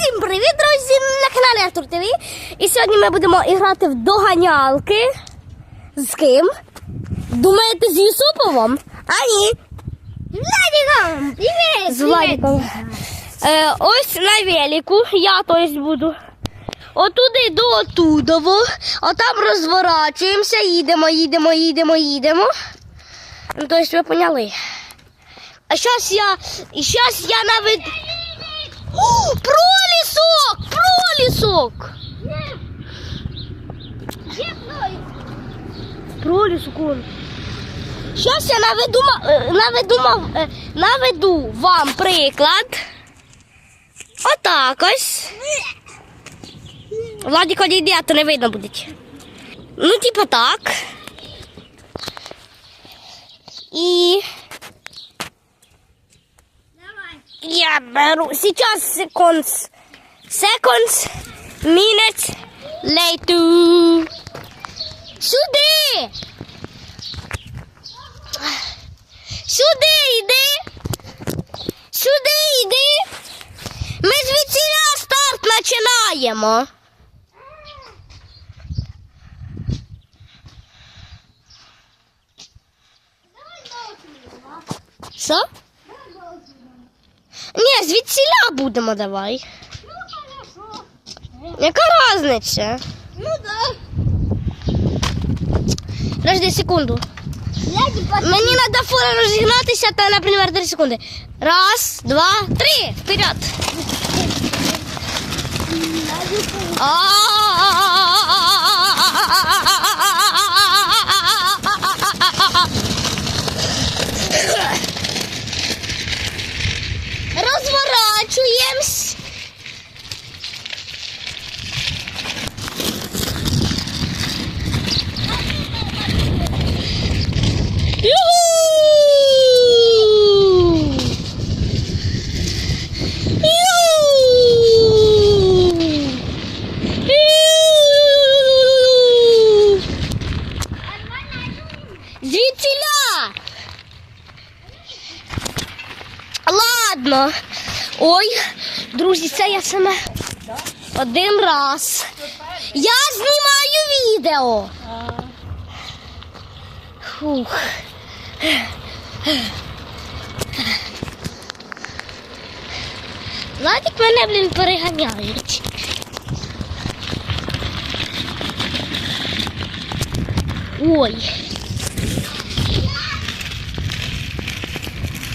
Всім привіт, друзі! На каналі Артур ТВ. І сьогодні ми будемо грати в доганялки. З ким? Думаєте, з Юсуповим? А ні. Владиком! Привет! З Владиком. Е, ось на велику. Я то буду. Отуди до отудово. Отам розворачуємося, їдемо, їдемо, їдемо, їдемо. Ну, то есть ви поняли. А зараз я. Зараз я навед. О, пролісок! Пролісок! Пролісок он. Зараз я наведу, е, наведу, е, наведу вам приклад. Отак ось. Владик, одійди, а то не видно буде. Ну, типа так. І Давай. я беру. Сейчас секунд. Seconds. Minutes. Later. Сюди. Сюди йди. Сюди йди. Ми звідсіля старт починаємо. Що? Ні, звідсіля будемо давай. Ну. Яка різниця? Ну да. Подожди секунду. Мені треба фура розігнатися та, наприклад, 3 секунди. Раз, два, три. Вперед. Розворачуємось. Звідсіля! Ладно. Ой, друзі, це я саме один раз. Я знімаю відео. Фух. Владик мене, блін, переганяють. Ой.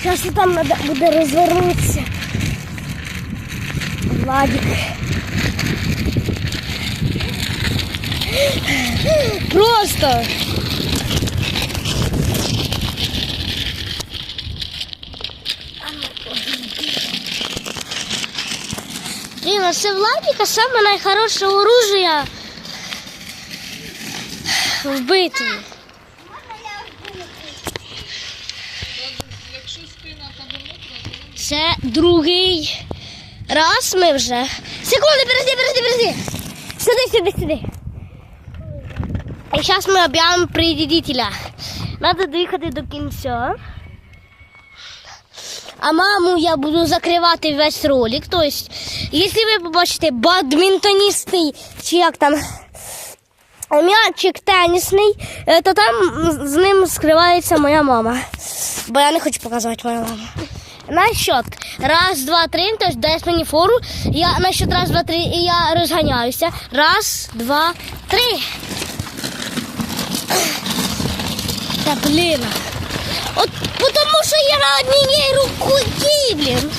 Зараз там треба буде розвернутися. Владик. Просто. Блін, а це Владика саме найхороше оружие в Це другий раз ми вже. Секунду, подожди, подожди, подожди. Сюди, сюди, сюди. І зараз ми об'явимо придітеля. Надо доїхати до кінця. А маму я буду закривати весь ролик. Тобто, якщо ви побачите бадмінтоністий, чи як там м'ячик тенісний, е, то там з ним скривається моя мама. Бо я не хочу показувати мою маму. На счет. Раз, два, три. Тобто даєш мені фору. Я на счет раз, два, три, і я розганяюся. Раз, два, три. Та блін. От тому що я на одній руці, блін.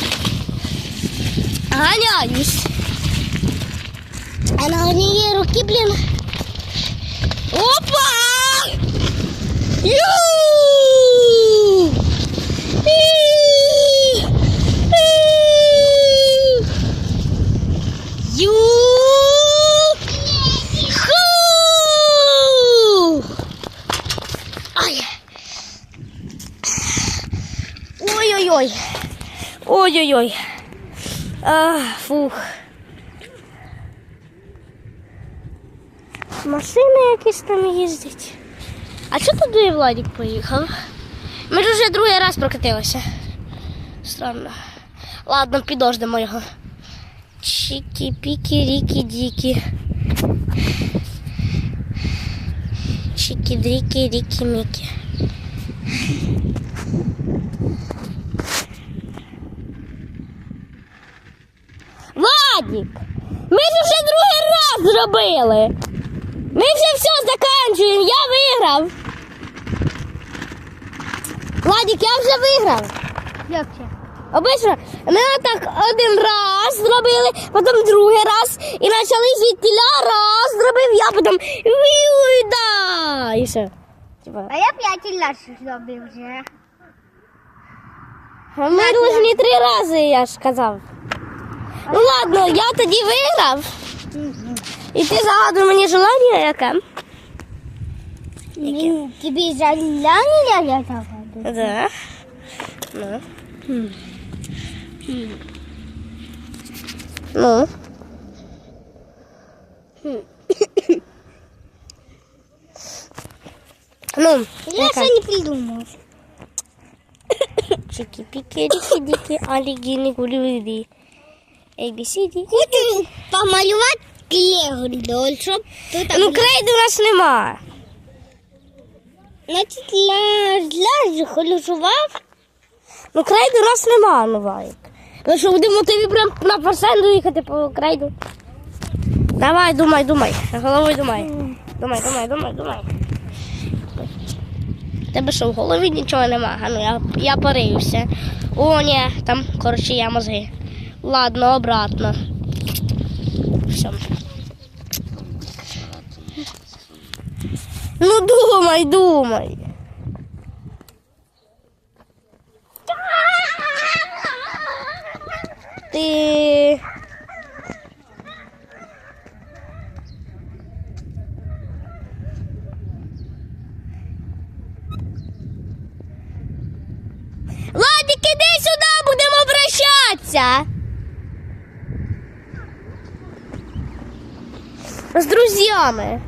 Ганяюсь. А на одній руці, блін. Опа! Ю! Ю! Ху! Ой-ой-ой. Ой-ой-ой. А, фух. Машини якісь там їздять. А чого туди Владик поїхав? Ми ж вже другий раз прокатилися. Странно. Ладно, підождемо його. Чики-пики-рики-дики. Чики-дрики-рики-мики. Владик, ми ж вже другий раз зробили. Ми вже все закінчуємо, я виграв. Владик, я вже виграв. Обично, ми так один раз зробили, потім другий раз і почали звідтіля раз зробив, я потім да, і все. А я п'ять разів зробив вже. ми повинні три рази, я ж казав. Ну ладно, я тоді виграв. І ти загадуй мені желання яке? Тобі заляня я загадую? Да. Ну. Ну. Ну, Я ще не придумав. чики-пики, рики-дики, алігіни, гулі ABC-D. Хочу помалювати клеголь, щоб тут Ну, крейди у нас нема. Значить, для, для голосував. Ну, крейди у нас нема, ну, Вайк. Ну що, будемо тобі прям на парсенду їхати по крейду? Давай, думай, думай. Головою думай. Думай, думай, думай, думай. Тебе що, в голові нічого нема? Ну я, я пориюся. О, ні, там, коротше, я мозги. Ладно, обратно. Все. Ну думай, думай. Ти. Ладик, іди сюди, будемо прощатися. З друзями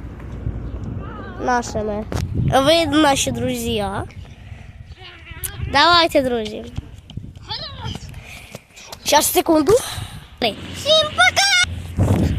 нашими. Ви наші друзі. Давайте, друзі. Сейчас, секунду. Три. Всім пока!